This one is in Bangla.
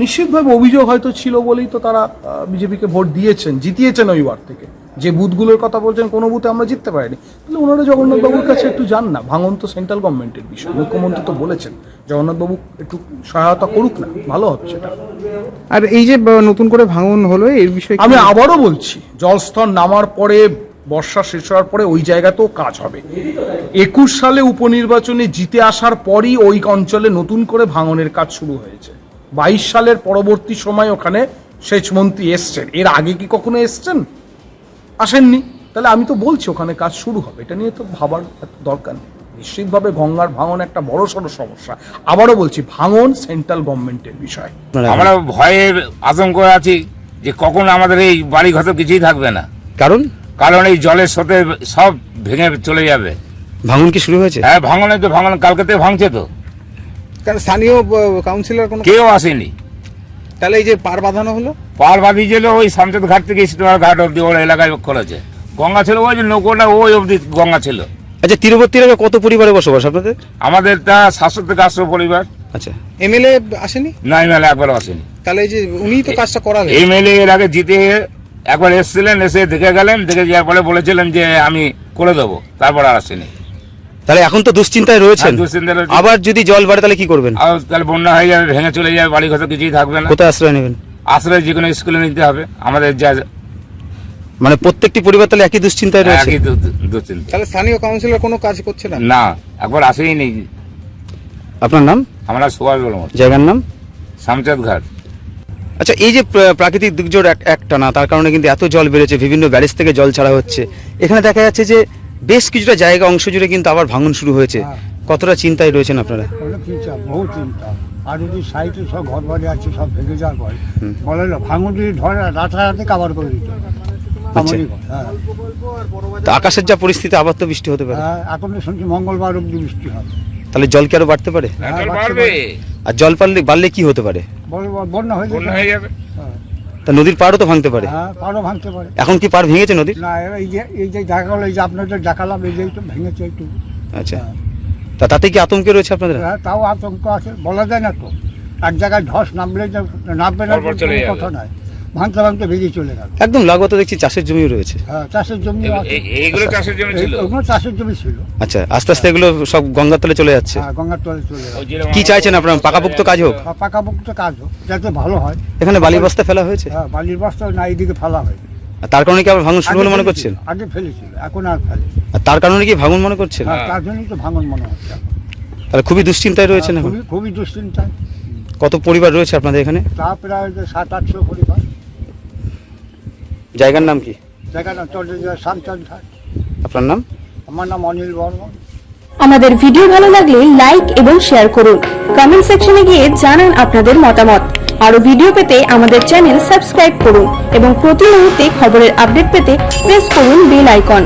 নিশ্চিতভাবে অভিযোগ হয়তো ছিল বলেই তো তারা বিজেপিকে ভোট দিয়েছেন জিতিয়েছেন ওই ওয়ার্ড থেকে। যে বুথগুলোর কথা বলছেন কোনো বুথে আমরা জিততে পারিনি। তাহলে ওনারা জগন্নাথবাবুর কাছে একটু যান না। ভাঙন তো সেন্ট্রাল গভর্নমেন্টের বিষয়। মুখ্যমন্ত্রী তো বলেছেন জগন্নাথবাবু একটু সহায়তা করুক না ভালো হবে সেটা। আর এই যে নতুন করে ভাঙন হলো এর বিষয়ে আমি আবারও বলছি জলস্তর নামার পরে বর্ষা শেষ হওয়ার পরে ওই জায়গাতেও কাজ হবে। একুশ সালে উপনির্বাচনে জিতে আসার পরই ওই অঞ্চলে নতুন করে ভাঙনের কাজ শুরু হয়েছে। বাইশ সালের পরবর্তী সময় ওখানে সেচমন্ত্রী এসছেন। এর আগে কি কখনো এসছেন? আসেননি। তাহলে আমি তো বলছি ওখানে কাজ শুরু হবে। এটা নিয়ে তো ভাবার এত দরকার নেই। নিশ্চিতভাবে গঙ্গার ভাঙন একটা বড় সড়ো সমস্যা। আবারও বলছি ভাঙন সেন্ট্রাল গভর্নমেন্টের বিষয়। আমরা ভয়ের আতঙ্ক আছি যে কখন আমাদের এই বাড়ি ঘর কিছুই থাকবে না। কারণ? কারণ এই জলের সাথে সব ভেঙে চলে যাবে। ভাঙন কি শুরু হয়েছে? হ্যাঁ ভাঙনে তো ভাঙন কালকে থেকে ভাঙছে তো। কারণ স্থানীয় কাউন্সিলর কোনো কেউ আসেনি। তাহলে এই যে পার বাঁধানো হলো? পার বাঁধিয়েছিল ওই শামচাঁদ ঘাট থেকে স্টোয়ার ঘাট অব্দি ওর এলাকায় করেছে গঙ্গা ছিল ওই যে নৌকোটা ওই অব্দি গঙ্গা ছিল। আচ্ছা তীরবর্তী এলাকায় কত পরিবারে বসবাস আপনাদের? আমাদের তা সাতশো থেকে আটশো পরিবার। আচ্ছা। এমএলএ আসেনি? নাই মেলে একবার আসেনি। তাহলে এই যে উনিই তো কাজটা করালেন। এমএলএ এর আগে জিতে একবার এসেছিলেন এসে দেখে গেলেন দেখে যাওয়ার পরে বলেছিলেন যে আমি করে দেবো তারপর আর আসেনি। তাহলে এখন তো দুশ্চিন্তায় রয়েছেন। হ্যাঁ, আবার যদি জল বাড়ে তাহলে কি করবেন? আর তাহলে বন্যা হয়ে যাবে ভেঙে চলে যাবে বাড়ি ঘর কিছুই থাকবে না। কোথায় আশ্রয় নেবেন? আশ্রয় যে কোনো স্কুলে নিতে হবে। আমাদের যা মানে প্রত্যেকটি পরিবার তাহলে একই দুশ্চিন্তায় রয়েছে? একই দুশ্চিন্তা। তাহলে স্থানীয় কাউন্সিলর কোনো কাজ করছে না? না একবার আসেই নেই। আপনার নাম? আমরা সুভাষ বলব জায়গার নাম? শামচাঁদ ঘাট। আচ্ছা এই যে প্রাকৃতিক দুর্যোগ এক- একটা না তার কারণে কিন্তু এত জল বেড়েছে বিভিন্ন ব্যারেজ থেকে জল ছাড়া হচ্ছে। এখানে দেখা যাচ্ছে যে বেশ কিছুটা জায়গা অংশ জুড়ে কিন্তু আবার ভাঙন শুরু হয়েছে। কতটা চিন্তায় রয়েছেন আপনারা? চিন্তা বহু চিন্তা। আর যদি সাইডে সব ঘর বাড়ি আছে সব ভেঙে যাওয়ার পরে বলে ভাঙন যদি ধরে রাতারাতি কাবার করে দিত আচ্ছা। হ্যাঁ। আকাশের যা পরিস্থিতি আবার তো বৃষ্টি হতে পারে। হ্যাঁ এখন শুনছি মঙ্গলবার অব্দি বৃষ্টি হবে। তাহলে জল কি আরও বাড়তে পারে? হ্যাঁ, বাড়বে। আর জল পারলে বাড়লে কি হতে পারে? বন্যা হয়ে যাবে। হয়ে যাবে। হ্যাঁ, তা নদীর পাড়ও তো ভাঙতে পারে। হ্যাঁ পাড়ও ভাঙতে পারে। এখন কি পাড় ভেঙেছে নদীর? না এই যে এই যে এই যে আপনাদের দেখালাম এই যে একটু ভেঙেছে একটু। আচ্ছা। তা তাতে কি আতঙ্কে রয়েছে আপনাদের? হ্যাঁ, তাও আতঙ্ক আছে বলা যায় না তো। এক জায়গায় ধস নামলে যে নামবে না। কথা নাই। ভাঙতে ভাঙতে বেরিয়ে চলে গেল। একদম লাগত দেখছি চাষের জমিও রয়েছে। হ্যাঁ চাষের জমি চাষের জমি ছিল? ওগুলো চাষের জমি ছিল। আচ্ছা আস্তে আস্তে এগুলো সব গঙ্গার তলে চলে যাচ্ছে। হ্যাঁ গঙ্গার তলে চলে যেরকম কি চাইছেন আপনারা? পাকাপোক্ত কাজ হোক? পাকাপোক্ত কাজ হোক যাতে ভালো হয়। এখানে বালি বস্তা ফেলা হয়েছে? হ্যাঁ বালির বস্তা না এইদিকে ফেলা হয়। আর তার কারণে কি আবার ভাঙন শুরু হলো মনে করছেন? আগে ফেলেছিল এখন আর ফেলে তার কারণে কি ভাঙন মনে করছেন? হ্যাঁ তার জন্যই তো ভাঙন মনে হচ্ছে। তাহলে খুবই দুশ্চিন্তায় রয়েছেন এখন। খুবই খুবই দুশ্চিন্তা কত পরিবার রয়েছে আপনাদের এখানে? তা প্রায় সাত আটশো পরিবার। জায়গার নাম কি? ঘাট। আপনার নাম? আমার নাম অনিল বর্মন। আমাদের ভিডিও ভালো লাগলে লাইক এবং শেয়ার করুন। কমেন্ট সেকশনে গিয়ে জানান আপনাদের মতামত। আরও ভিডিও পেতে আমাদের চ্যানেল সাবস্ক্রাইব করুন এবং প্রতি মুহূর্তে খবরের আপডেট পেতে প্রেস করুন বেল আইকন।